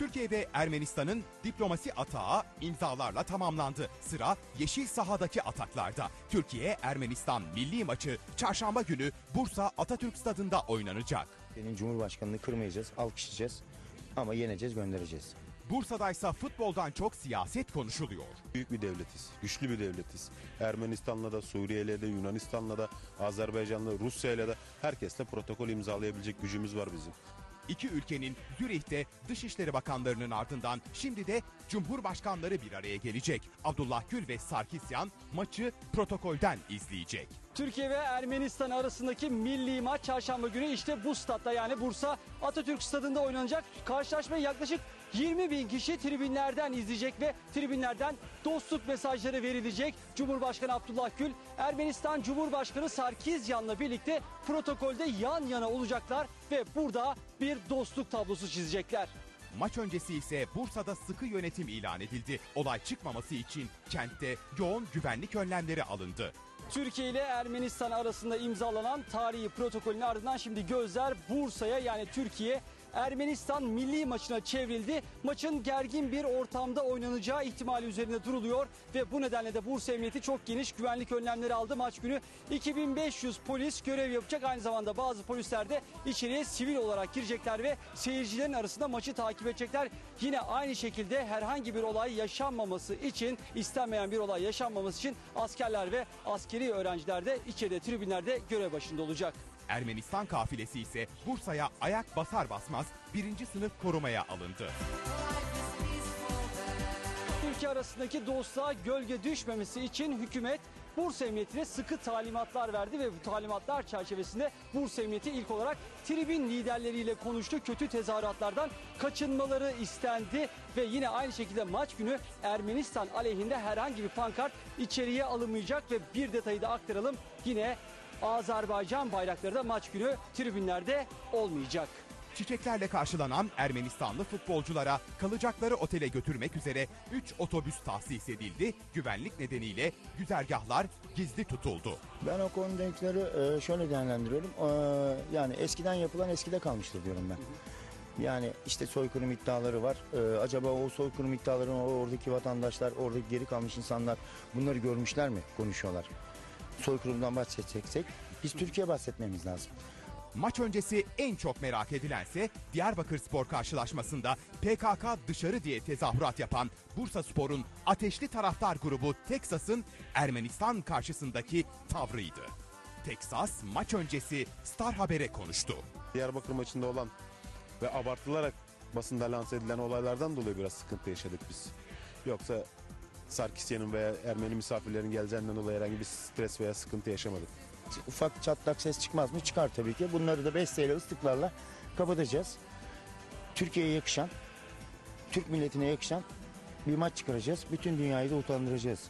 Türkiye ve Ermenistan'ın diplomasi atağı imzalarla tamamlandı. Sıra yeşil sahadaki ataklarda. Türkiye-Ermenistan milli maçı çarşamba günü Bursa Atatürk Stadı'nda oynanacak. Senin Cumhurbaşkanını kırmayacağız, alkışlayacağız ama yeneceğiz, göndereceğiz. Bursa'daysa futboldan çok siyaset konuşuluyor. Büyük bir devletiz, güçlü bir devletiz. Ermenistan'la da, Suriye'yle de, Yunanistan'la da, Azerbaycan'la, Rusya'yla da herkesle protokol imzalayabilecek gücümüz var bizim. İki ülkenin Zürih'te Dışişleri Bakanlarının ardından şimdi de Cumhurbaşkanları bir araya gelecek. Abdullah Gül ve Sarkisyan maçı protokolden izleyecek. Türkiye ve Ermenistan arasındaki milli maç çarşamba günü işte bu statta yani Bursa Atatürk Stadı'nda oynanacak. Karşılaşmayı yaklaşık 20 bin kişi tribünlerden izleyecek ve tribünlerden dostluk mesajları verilecek. Cumhurbaşkanı Abdullah Gül, Ermenistan Cumhurbaşkanı Sarkisyan'la birlikte protokolde yan yana olacaklar ve burada bir dostluk tablosu çizecekler. Maç öncesi ise Bursa'da sıkı yönetim ilan edildi. Olay çıkmaması için kentte yoğun güvenlik önlemleri alındı. Türkiye ile Ermenistan arasında imzalanan tarihi protokolün ardından şimdi gözler Bursa'ya yani Türkiye Ermenistan milli maçına çevrildi. Maçın gergin bir ortamda oynanacağı ihtimali üzerinde duruluyor ve bu nedenle de Bursa Emniyeti çok geniş güvenlik önlemleri aldı. Maç günü 2500 polis görev yapacak. Aynı zamanda bazı polisler de içeriye sivil olarak girecekler ve seyircilerin arasında maçı takip edecekler. Yine aynı şekilde herhangi bir olay yaşanmaması için istenmeyen bir olay yaşanmaması için askerler ve askeri öğrenciler de içeride tribünlerde görev başında olacak. Ermenistan kafilesi ise Bursa'ya ayak basar basmaz birinci sınıf korumaya alındı. Ülke arasındaki dostluğa gölge düşmemesi için hükümet Bursa Emniyeti'ne sıkı talimatlar verdi ve bu talimatlar çerçevesinde Bursa Emniyeti ilk olarak tribün liderleriyle konuştu. Kötü tezahüratlardan kaçınmaları istendi ve yine aynı şekilde maç günü Ermenistan aleyhinde herhangi bir pankart içeriye alınmayacak ve bir detayı da aktaralım. Yine Azerbaycan bayrakları da maç günü tribünlerde olmayacak. Çiçeklerle karşılanan Ermenistanlı futbolculara kalacakları otele götürmek üzere 3 otobüs tahsis edildi. Güvenlik nedeniyle güzergahlar gizli tutuldu. Ben o konudakileri e, şöyle değerlendiriyorum. E, Yani eskiden yapılan eskide kalmıştır diyorum ben. Yani işte soykırım iddiaları var. E, acaba o soykırım iddialarını oradaki vatandaşlar, oradaki geri kalmış insanlar bunları görmüşler mi? Konuşuyorlar. Soykırımdan bahsedeceksek biz Türkiye bahsetmemiz lazım. Maç öncesi en çok merak edilense Diyarbakır Spor karşılaşmasında PKK dışarı diye tezahürat yapan Bursa Spor'un ateşli taraftar grubu Texas'ın Ermenistan karşısındaki tavrıydı. Texas maç öncesi Star Haber'e konuştu. Diyarbakır maçında olan ve abartılarak basında lanse edilen olaylardan dolayı biraz sıkıntı yaşadık biz. Yoksa Sarkisyan'ın veya Ermeni misafirlerin geleceğinden dolayı herhangi bir stres veya sıkıntı yaşamadık. Ufak çatlak ses çıkmaz mı? Çıkar tabii ki. Bunları da besteyle ıslıklarla kapatacağız. Türkiye'ye yakışan, Türk milletine yakışan bir maç çıkaracağız. Bütün dünyayı da utandıracağız.